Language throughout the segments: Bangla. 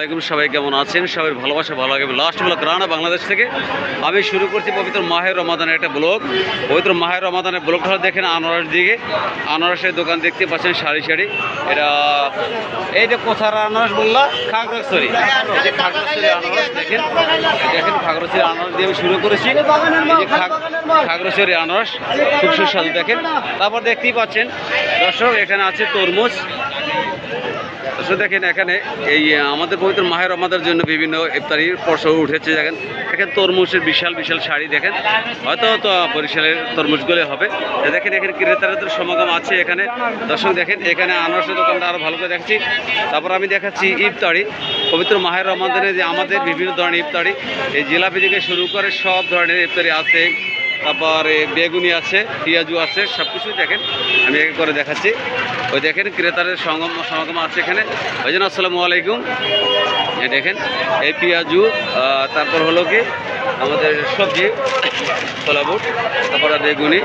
আলাইকুম, সবাই কেমন আছেন? সবাই ভালোবাসা, ভালো লাগে। লাস্ট ব্লক রানা বাংলাদেশ থেকে। আমি শুরু করছি পবিত্র মাহের রমাদানের একটা ব্লগ পবিত্র মাহের রমাদানের ব্লগটা দেখেন আনারস দিকে। আনারসের দোকান দেখতে পাচ্ছেন সারি সারি। এটা, এই যে কোথার আনারস বললা? খাগড়াছড়ি। খাগড়াছড়ি আনারস দেখেন। দেখেন খাগড়াছড়ি আনারস দিয়ে আমি শুরু করেছি। খাগড়াছড়ি আনারস, খুব সুস্বাদু দেখেন। তারপর দেখতেই পাচ্ছেন। দর্শক, এখানে আছে তরমুজ। তো দেখেন এখানে এই আমাদের পবিত্র মাহের আমাদের জন্য বিভিন্ন ইফতারির পর্ষ উঠেছে, দেখেন। এখানে তরমুজের বিশাল বিশাল শাড়ি, দেখেন। হয়তো বরিশালের তরমুজগুলো হবে। দেখেন এখানে ক্রেতাদের সমাগম আছে এখানে। দর্শক দেখেন, এখানে আনারসের দোকানটা আরও ভালো করে দেখাচ্ছি। তারপর আমি দেখাচ্ছি ইফতারি। পবিত্র মাহের রমাদানে যে আমাদের বিভিন্ন ধরনের ইফতারি, এই জিলাপি থেকে শুরু করে সব ধরনের ইফতারি আছে। তারপরে বেগুনি আছে, পিঁয়াজু আছে সব কিছুই দেখেন। আমি এক করে দেখাচ্ছি। ওই দেখেন ক্রেতাদের সঙ্গম, সমাগম আছে এখানে। ওই জন্য আসসালামু আলাইকুম। দেখেন, এই পিঁয়াজু তারপর হলো কি, আমাদের সবজি, ছোলা বুট, তারপরে বেগুনি।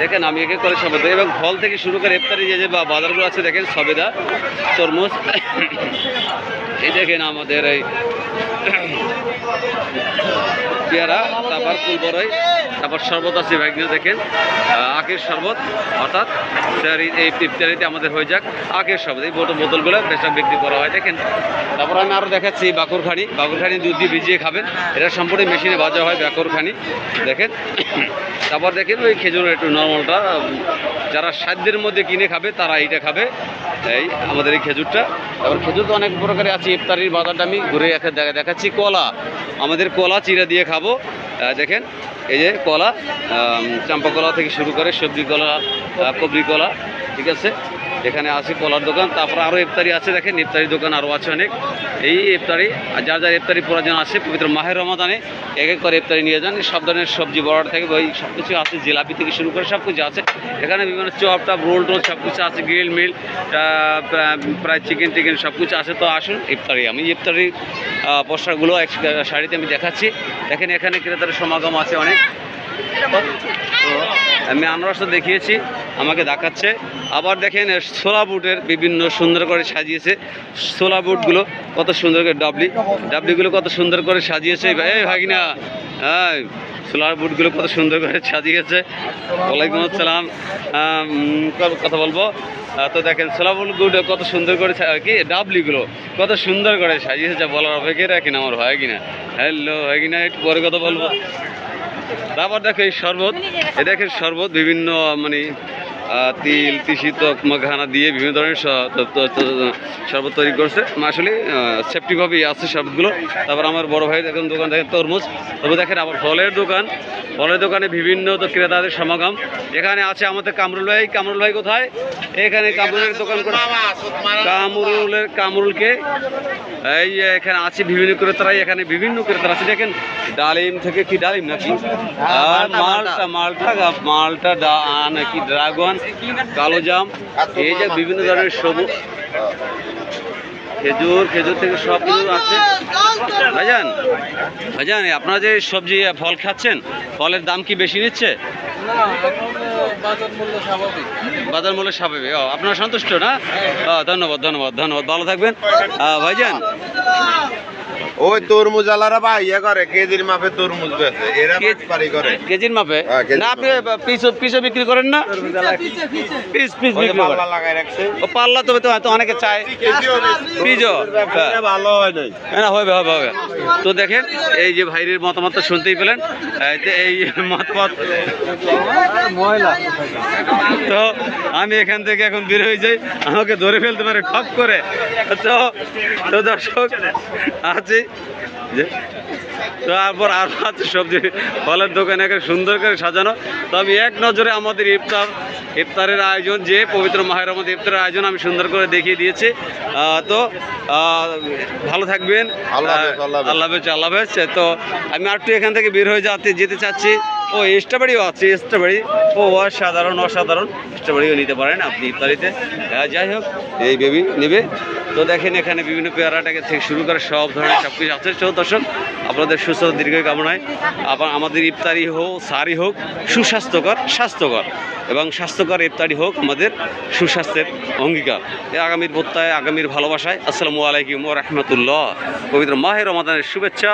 দেখেন, আমি একে করে সব এবং ফল থেকে শুরু করে ইফতারি, যে যে বাজারগুলো আছে, দেখেন, সবেদা, তরমুজ। এই দেখেন আমাদের এই পেয়ারা, তারপর কুলবরই তারপর শরবত আছে ভাগ্য দেখেন। আখের শরবত, অর্থাৎ এই ইফতারিতে আমাদের হয়ে যাক। আখের শরবত, এই বোতল বোতলগুলো বেচা বিক্রি করা হয়। দেখেন, তারপর আমি আরও দেখাচ্ছি বাকুরখানি। বাকুরখানি দুধ দিয়ে ভিজিয়ে খাবেন। এটা সম্পূর্ণ মেশিনে ভাজা হয় বাকুরখানি। দেখেন, তারপর দেখেন ওই খেজুর একটু নর্মালটা। যারা সাধ্যের মধ্যে কিনে খাবে, তারা এইটা খাবে। এই আমাদের এই খেজুরটা। তারপর খেজুর তো অনেক প্রকারে আছে, ইফতারির বাজারটা আমি ঘুরে দেখাচ্ছি। কলা, আমাদের কলা চিরা দিয়ে খাব। দেখেন, এই যে কলা চাম্পা কলা থেকে শুরু করে সবজি কলা কবরি কলা। ঠিক আছে? এখানে আছে কলার দোকান, তারপর আরও ইফতারি আছে দেখেন ইফতারি দোকান আরও আছে অনেক। এই ইফতারি, আর যার যার ইফতারি প্রয়োজন আছে, পবিত্র মাহের রমাদানে এক এক করে ইফতারি নিয়ে যান। সব ধরনের সবজি বড় থেকে ওই সব কিছু আছে, জিলাপি থেকে শুরু করে সব কিছু আছে। এখানে বিভিন্ন চপ টপ, রোল টোল সব কিছু আছে, গ্রিল মিল প্রায় চিকেন টিকেন সব কিছু আছে। তো আসুন ইফতারি, আমি ইফতারি পোশাকগুলো এক শাড়িতে আমি দেখাচ্ছি। দেখেন এখানে ক্রেতার সমাগম আছে অনেক। আমি আনারস তো দেখিয়েছি। আমাকে দেখাচ্ছে। আবার দেখেন সোলা বুটের বিভিন্ন সুন্দর করে সাজিয়েছে। সোলা বুটগুলো কত সুন্দর করে ডাবলি। ডাবলিগুলো কত সুন্দর করে সাজিয়েছে। এই ভাগিনা। হ্যাঁ সোলার বুটগুলো কত সুন্দর করে সাজিয়েছে। ওয়ালাইকুম আসসালাম। কথা বলব? তো দেখেন সোলা বুটগুলো কত সুন্দর করে কি, ডাবলিগুলো কত সুন্দর করে সাজিয়েছে। যা বলার অপেক্ষা রাখি না আমার হয় কিনা হ্যালো হয় কিনা একটু পরে কথা বলব। তারপর দেখো এই শরবত। এ দেখেন শরবত, বিভিন্ন মানে তিল তিসি তক মাখানা দিয়ে বিভিন্ন ধরনের শরবত তৈরি করছে। আসলে সেফটিভাবেই আছে শরবতগুলো। তারপর আমার বড় ভাই দেখেন দোকান দেখেন তরমুজ। তবে দেখেন আবার ফলের দোকান। ফলের দোকানে বিভিন্ন তো ক্রেতাদের সমাগম। এখানে আছে আমাদের কামরুল ভাই। কামরুল ভাই কোথায়? এখানে কামরুলের দোকান কামরুলের কামরুলকে এই এখানে আছে বিভিন্ন ক্রেতারাই। এখানে বিভিন্ন ক্রেতারা আছে। দেখেন ডালিম থেকে কি ডালিম নাকি? আর মালটা মালটা। মালটা নাকি ড্রাগন? কালো জাম, এই যে বিভিন্ন ধরনের সবুজ, খেজুর খেজুর থেকে সব কিছু আছে। ভাইজান ভাইজান আপনারা যে সবজি, ফল খাচ্ছেন, ফলের দাম কি বেশি নিচ্ছে? বাজার মূল্য স্বাভাবিক। আপনারা সন্তুষ্ট না? ধন্যবাদ ধন্যবাদ ধন্যবাদ। ভালো থাকবেন। ভাইজান ওই তরমুজ আলারা বা ইয়ে করে কেজির মাপে তরমুজ বেচে এরা পারি করে। কেজির মাপে? হ্যাঁ, না আপনি পিস পিসে বিক্রি করেন না? পিস পিস বিক্রি করেন। পাল্লা লাগাই রাখছে। ও পাল্লা তবে তো হয়তো অনেকে চায়। পিজো হ্যাঁ। ভালো হয় নাই। না হবে হবে হবে। তো দেখেন এই যে ভাইরের মতামত তো শুনতেই পেলেন। এই মতামত তো আমি এখান থেকে এখন বের হয়ে যাই। আমাকে ধরে ফেলতে পারে খপ করে। তো তো দর্শক আছি। যে। তারপর আর আছে সবজি। ফলের দোকানে একে সুন্দর করে সাজানো। তো আমি এক নজরে আমাদের ইফতার ইফতারের আয়োজন যে পবিত্র মাহের আমাদের ইফতারের আয়োজন আমি সুন্দর করে দেখিয়ে দিয়েছি। তো ভালো থাকবেন। আল্লাহ আল্লাহ। আল্লাহ হাফেজ আল্লাহ হাফেজ। তো আমি আর একটু এখান থেকে বের হয়ে যাতে যেতে চাচ্ছি। ও, স্ট্রবেরিও আছে, স্ট্রবেরি। ও, অসাধারণ অসাধারণ। স্ট্রবেরিও নিতে পারেন আপনি ইফতারিতে। যাই হোক, এই বেবি নেবে। তো দেখেন এখানে বিভিন্ন পেয়ারাটাকে থেকে শুরু করে সব ধরনের সব কিছু আছে। তো দর্শক, আপনাদের সুস্থ দীর্ঘ কামনায় আবার আমাদের ইফতারি হোক, সারি হোক, সুস্বাস্থ্যকর, স্বাস্থ্যকর এবং স্বাস্থ্যকর ইফতারি হোক আমাদের সুস্বাস্থ্যের অঙ্গীকার। আগামীর প্রত্যয়, আগামীর ভালোবাসায় আসসালামু আলাইকুম ও রহমতুল্লাহ। পবিত্র মাহের রমাদানের শুভেচ্ছা।